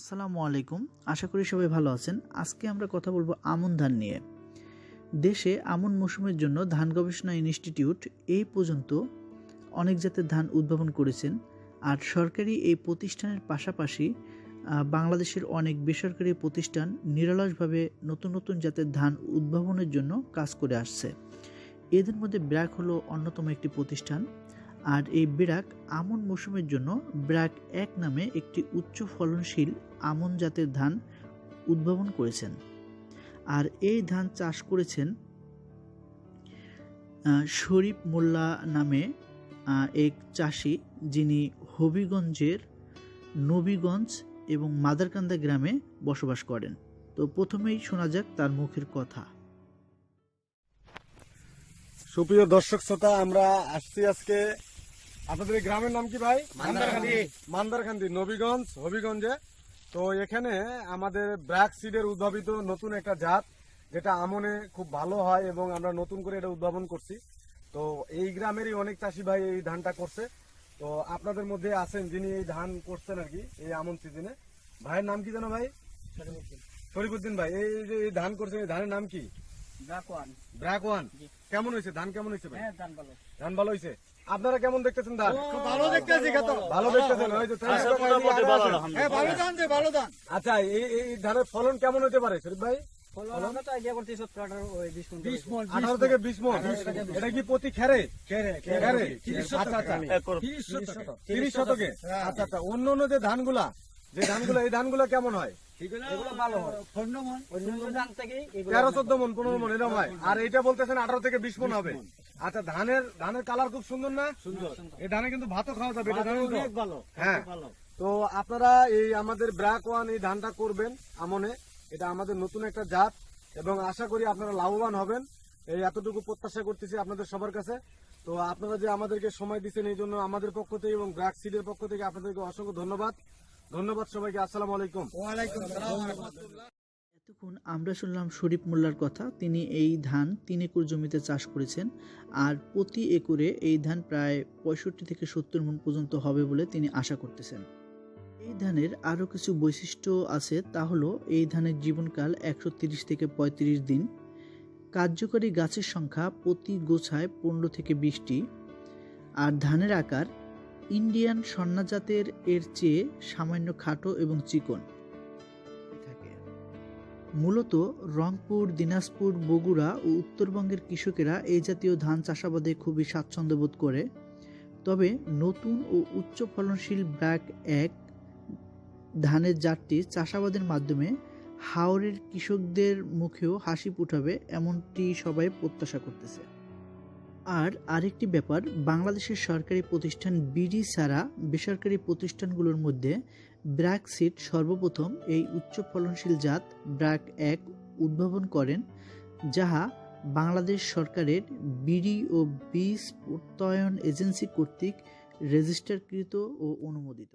আসসালামু আলাইকুম। আশা করি সবাই ভালো আছেন। আজকে আমরা কথা বলব আমন ধান নিয়ে। দেশে আমন মৌসুমের জন্য ধান গবেষণা ইনস্টিটিউট এই পর্যন্ত অনেক জাতের ধান উদ্ভাবন করেছেন আর সরকারি এই প্রতিষ্ঠানের পাশাপাশি বাংলাদেশের অনেক বেসরকারি প্রতিষ্ঠান নিরলসভাবে নতুন নতুন জাতের ধান উদ্ভাবনের জন্য কাজ করে আসছে। এদের মধ্যে ব্র্যাক হলো অন্যতম একটি প্রতিষ্ঠান। আর এই ব্র্যাক আমন মৌসুমের জন্য ব্র্যাক এক নামে একটি উচ্চ ফলনশীল আমন জাতের ধান উদ্ভাবন করেছেন। আর এই ধান চাষ করেছেন শরীফ মোল্লা নামে এক চাষি যিনি হবিগঞ্জের নবীগঞ্জ এবং মাদারকান্দা গ্রামে বসবাস করেন। তো প্রথমেই শোনা যাক তার মুখের কথা। সুপ্রিয় দর্শক, শ্রোতা, আমরা আসছি আজকে আপনাদের এই গ্রামের নাম কি ভাই? মান্দারকান্দি। মান্দারকান্দি নবীগঞ্জ হবিগঞ্জে। তো এখানে আমাদের ব্র্যাক সিডের উদ্ভাবিত নতুন একটা জাত যেটা আমনে খুব ভালো হয় এবং আমরা নতুন করে এটা উদ্ভাবন করছি। তো এই গ্রামেরই অনেক চাষি ভাই এই ধানটা করছে। তো আপনাদের মধ্যে আছেন যিনি এই ধান করছেন আর কি এই আমন সিজনে। ভাইয়ের নাম কি জানো ভাই? শরীফুদ্দিন। ভাই এই যে এই ধান করছেন এই ধানের নাম কি? ব্র্যাক ওয়ান। কেমন হয়েছে? ধান কেমন হয়েছে ভাই? ধান ভালো হয়েছে? আপনারা কেমন দেখতেছেন ধান ভালো দেখতেছি কত ভালো দেখতেছেন ওই। হ্যাঁ ভালো ধান যে ভালো ধান আচ্ছা এই এই ধানের ফলন কেমন হতে পারে শরীফ ভাই? আঠারো মন মন থেকে বিশ মন। এটা কি প্রতি খেরে? আচ্ছা আচ্ছা তিরিশ শতকে। আচ্ছা আচ্ছা। অন্য অন্য যে ধানগুলা যে ধানগুলা এই ধানগুলা কেমন হয়? এগুলো ভালো পনেরো অন্য ধান থেকে এগুলো তেরো চোদ্দ মন পনেরো মন এরকম হয়। আর এইটা বলতেছেন আঠারো থেকে বিশ মন হবে। আচ্ছা ধানের ধানের কালার খুব সুন্দর না? সুন্দর। এই ধানে কিন্তু ভাতও খাওয়া যাবে এটা? অনেক ভালো হ্যাঁ। ভালো। তো আপনারা এই আমাদের ব্র্যাক ওয়ান এই ধানটা করবেন আমনে। এটা আমাদের নতুন একটা জাত এবং আশা করি আপনারা লাভবান হবেন। এই এতটুকু প্রত্যাশা করতেছি আপনাদের সবার কাছে। তো আপনারা যে আমাদেরকে সময় দিচ্ছেন এই জন্য আমাদের পক্ষ থেকে এবং ব্র্যাক সিডের পক্ষ থেকে আপনাদেরকে অসংখ্য ধন্যবাদ। ধন্যবাদ সবাইকে আসসালামু আলাইকুম। ওয়ালাইকুম এতক্ষণ আমরা শুনলাম শরীফ মোল্লার কথা। তিনি এই ধান তিন একর জমিতে চাষ করেছেন আর প্রতি একরে এই ধান প্রায় পঁয়ষট্টি থেকে সত্তর মন পর্যন্ত হবে বলে তিনি আশা করতেছেন। এই ধানের আরও কিছু বৈশিষ্ট্য আছে, তা হলো এই ধানের জীবনকাল একশো তিরিশ থেকে পঁয়ত্রিশ দিন। কার্যকরী গাছের সংখ্যা প্রতি গোছায় পনেরো থেকে বিশটি। আর ধানের আকার ইন্ডিয়ান স্বর্ণা জাতের এর চেয়ে সামান্য খাটো এবং চিকন। মূলত রংপুর, দিনাজপুর, বগুড়া ও উত্তরবঙ্গের কৃষকেরা এই জাতীয় ধান চাষাবাদে খুবই স্বাচ্ছন্দ্য বোধ করে। তবে নতুন ও উচ্চ ফলনশীল ব্র্যাক এক ধানের জাতটি চাষাবাদের মাধ্যমে হাওরের কৃষকদের মুখেও হাসি ফুটাবে, এমনটি সবাই প্রত্যাশা করতেছে। আর আরেকটি ব্যাপার, বাংলাদেশের সরকারি প্রতিষ্ঠান বিডি ছাড়া বেসরকারি প্রতিষ্ঠানগুলোর মধ্যে ব্র্যাক সিড সর্বপ্রথম এই উচ্চ ফলনশীল জাত ব্র্যাক এক উদ্ভাবন করেন, যাহা বাংলাদেশ সরকারের বিডি ও বীজ প্রত্যয়ন এজেন্সি কর্তৃক রেজিস্টারকৃত ও অনুমোদিত।